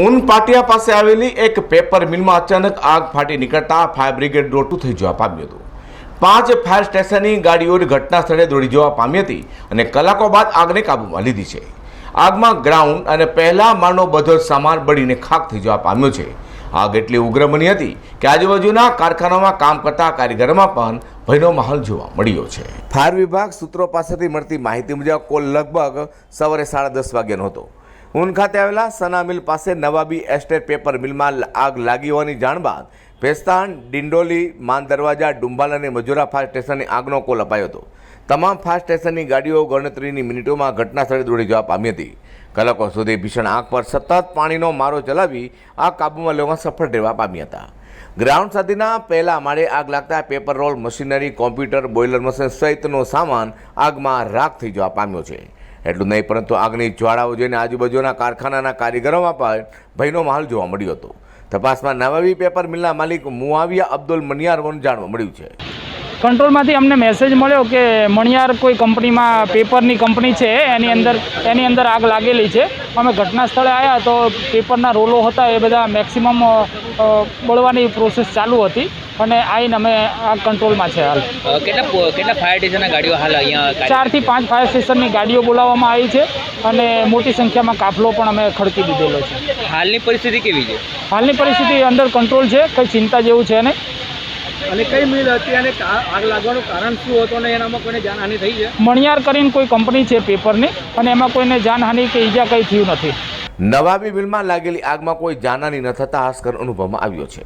ઊન પાટિયા પાસે આવેલી એક પેપર મિલમાં અચાનક આગ ફાટી નીકળતા ફાયર બ્રિગેડ દોડતું થઈ જવા પામ્યું હતું. પાંચ ફાયર સ્ટેશનની ગાડીઓ ઘટના સ્થળે દોડી જવા પામી હતી અને કલાકો બાદ આગને કાબૂમાં લીધી છે. આગમાં ગ્રાઉન્ડ અને પહેલા માળનો બધો સામાન બળીને ખાક થઈ જવા પામ્યો છે. આગ એટલી ઉગ્ર બની હતી કે આજુબાજુના કારખાનામાં કામ કરતા કારીગરોમાં પણ ભયનો માહોલ જોવા મળ્યો છે. ફાયર વિભાગ સૂત્રો પાસેથી મળતી માહિતી મુજબ કોલ લગભગ સવારે સાડા દસ વાગ્યાનો હતો. ઊન ખાતે આવેલા સના મિલ પાસે નવાબી એસ્ટેટ પેપર મિલમાં આગ લાગી હોવાની જાણ બાદ ભેસ્તાન, ડિંડોલી માન દરવાજા, ડુંબાલ અને મજુરા ફાયર સ્ટેશનની આગનો કોલ અપાયો હતો. તમામ ફાયર સ્ટેશનની ગાડીઓ ગણતરીની મિનિટોમાં ઘટના સ્થળે દોડી જવા પામી હતી. કલાકો સુધી ભીષણ આગ પર સતત પાણીનો મારો ચલાવી આ કાબૂમાં લેવામાં સફળ રહેવા પામ્યા હતા. ગ્રાઉન્ડ સાથેના પહેલા માળે આગ લાગતા paper roll machinery, computer, boiler machine સહિતનો સામાન આગમાં રાખ થઈ જવા પામ્યો છે. એટલું નહીં, પરંતુ આગની જ્વાળાઓ જોઈને આજુબાજુના કારખાનાના કારીગરોમાં પણ ભયનો માહોલ જોવા મળ્યો હતો. તપાસમાં નવાવી પેપર મિલના માલિક મુઆવિયા અબ્દુલ મનિયાર હોવાનું જાણવા મળ્યું છે. કંટ્રોલમાંથી અમને મેસેજ મળ્યો કે મણિયાર કોઈ કંપનીમાં પેપરની કંપની છે, એની અંદર એની અંદર આગ લાગેલી છે. અમે ઘટના સ્થળે આવ્યા તો પેપરના રોલો હતા એ બધા મેક્સિમમ બળવાની પ્રોસેસ ચાલુ હતી અને આવીને અમે આ કંટ્રોલમાં છે હાલ. કેટલા કેટલા ફાયર સ્ટેશનના ગાડીઓ હાલ અહીંયા ચારથી પાંચ ફાયર સ્ટેશનની ગાડીઓ બોલાવવામાં આવી છે અને મોટી સંખ્યામાં કાફલો પણ અમે ખડકી દીધેલો છે. હાલની પરિસ્થિતિ કેવી છે? હાલની પરિસ્થિતિ અંડર કંટ્રોલ છે કંઈ ચિંતા જેવું છે નહીં. અને કઈ મિલ હતી અને આગ લાગવાનું કારણ શું હતું અને એનામાં કોઈને જાનહાનિ થઈ છે? મણિયાર કરીને કોઈ કંપની છે પેપરની અને એમાં કોઈને જાનહાનિ કે ઈજા કંઈ થયું નથી. નવાબી મિલમાં લાગેલી આગમાં કોઈ જાનહાની ન થતા આસ્કર અનુભવમાં આવ્યો છે.